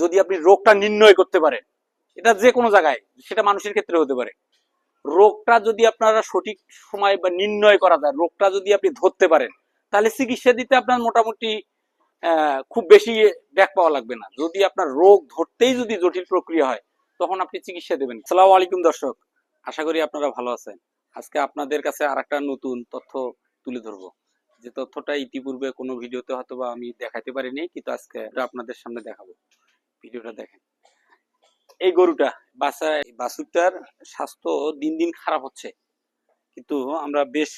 যদি আপনি রোগটা নির্ণয় করতে পারেন, এটা যে কোনো জায়গায়, সেটা মানুষের ক্ষেত্রে হতে পারে। রোগটা যদি আপনারা সঠিক সময় বা নির্ণয় করা যায়, রোগটা যদি আপনি ধরতে পারেন, তাহলে চিকিৎসা দিতে আপনার মোটামুটি খুব বেশি ব্যাক পাওয়া লাগবে না। যদি আপনার রোগ ধরতেই যদি জটিল প্রক্রিয়া হয়, তখন আপনি চিকিৎসা দেবেন। সালাম আলাইকুম দর্শক, আশা করি আপনারা ভালো আছেন। আজকে আপনাদের কাছে আর একটা নতুন তথ্য তুলে ধরবো। যে তথ্যটা ইতিপূর্বে কোনো ভিডিওতে হয়তো আমি দেখাতে পারিনি, কিন্তু আজকে আপনাদের সামনে দেখাবো। ভিডিওটা দেখেন। এই গরুটা বাসা এই বাছুরটার স্বাস্থ্য দিন দিন খারাপ হচ্ছে। কিন্তু আমরা বেশ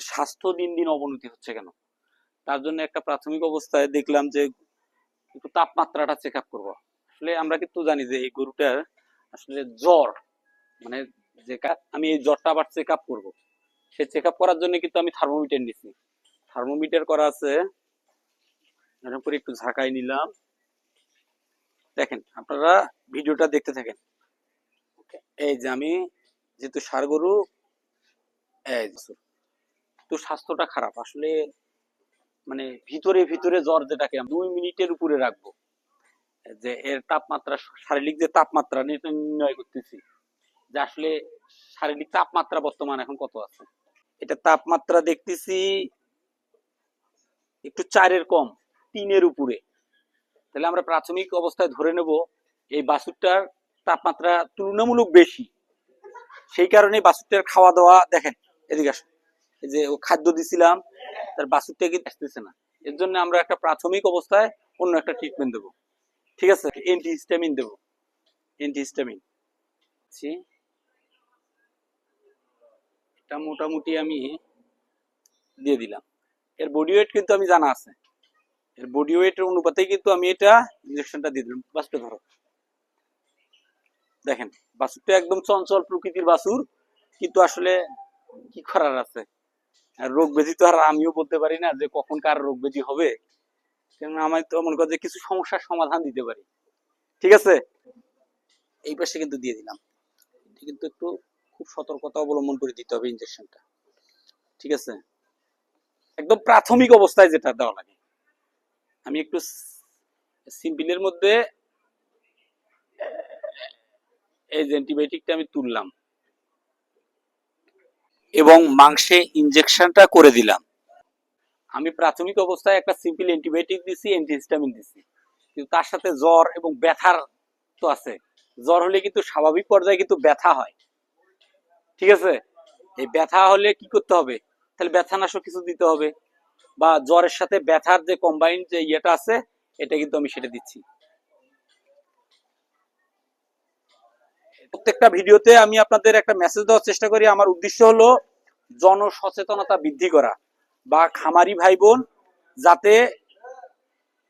স্বাস্থ্য দিন দিন অবনতি হচ্ছে কেন? তার জন্য একটা প্রাথমিক অবস্থায় দেখলাম যে একটু তাপমাত্রাটা চেক আপ করব। আসলে আমরা কিন্তু জানি যে এই গরুটার আসলে জ্বর মানে যে আমি এই জ্বরটা আবার চেক আপ করব। সে চেক আপ করার জন্য কিন্তু আমি থার্মোমিটার নিছি। থার্মোমিটার করা আছে একটু ঝাঁকাই নিলাম। দেখেন, আপনারা ভিডিওটা দেখতে থাকেন। এই যে আমি যেহেতু সার গরু তো স্বাস্থ্যটা খারাপ, আসলে মানে ভিতরে ভিতরে জ্বর যেটাকে দুই মিনিটের উপরে রাখব। যে এর তাপমাত্রা, শারীরিক যে তাপমাত্রা নির্ণয় করতেছি, যে আসলে শারীরিক তাপমাত্রা বর্তমান এখন কত আছে? এটা তাপমাত্রা দেখতেছি একটু চারের কম, তিনের উপরে। তাহলে আমরা প্রাথমিক অবস্থায় ধরে নেব এই বাছুরটার তাপমাত্রা তুলনামূলক বেশি। সেই কারণে বাছুরটার খাওয়া দাওয়া দেখেন, এদিকে আসুন। যে ও খাদ্য দিছিলাম, তার বাছুরটা কিন্তু আসতেছে না। এর জন্য আমরা একটা প্রাথমিক অবস্থায় অন্য একটা ট্রিটমেন্ট দেবো। ঠিক আছে? অ্যান্টিহিস্টামিন দেবো। অ্যান্টিহিস্টামিন এটা মোটামুটি আমি দিয়ে দিলাম। এর বডি ওয়েট কিন্তু আমি জানা আছে। এর বডি ওয়েটের অনুপাতে কিন্তু আমি এটা ইনজেকশনটা দিয়ে দিলাম। বাসুটা ধরো। দেখেন বাসুরটা একদম চঞ্চল প্রকৃতির বাসুর কিন্তু আসলে কি করার আছে? রোগ ব্যাধি তো আর আমিও বলতে পারি না যে কখন কার রোগ ব্যাধি হবে। কেন আমি তো মনে করি যে কিছু সমস্যার সমাধান দিতে পারি। ঠিক আছে? এই পাশে কিন্তু দিয়ে দিলাম। এটা কিন্তু একটু খুব সতর্কতা অবলম্বন করে দিতে হবে ইনজেকশনটা ঠিক আছে? একদম প্রাথমিক অবস্থায় যেটা দেওয়া লাগে। আমি একটু সিম্পলের মধ্যে, এই যে অ্যান্টিবায়োটিকটা আমি তুললাম। এবং মাংসে ইনজেকশনটা করে দিলাম। আমি প্রাথমিক অবস্থায় একটা সিম্পল অ্যান্টিবায়োটিক দিছি, অ্যান্টিহিস্টামিন দিছি। কিন্তু তার সাথে জ্বর এবং ব্যথার তো আছে। জ্বর হলে কিন্তু স্বাভাবিক পর্যায়ে কিন্তু ব্যথা হয়। ঠিক আছে? এই ব্যথা হলে কি করতে হবে? তাহলে ব্যথানাশক কিছু দিতে হবে। বা জ্বরের সাথে ব্যথার যে কম্বাইন যে ইয়েটা আছে, এটা কিন্তু আমি সেটা দিচ্ছি। প্রত্যেকটা ভিডিওতে আমি আপনাদের একটা মেসেজ দেওয়ার চেষ্টা করি। আমার উদ্দেশ্য হলো জনসচেতনতা বৃদ্ধি করা বা খামারি ভাই বোন যাতে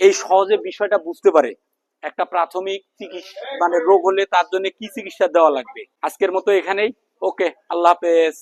এই সহজে বিষয়টা বুঝতে পারে একটা প্রাথমিক চিকিৎসা মানে রোগ হলে তার জন্য কি চিকিৎসা দেওয়া লাগবে। আজকের মতো এখানেই। ওকে আল্লাহ হাফেজ।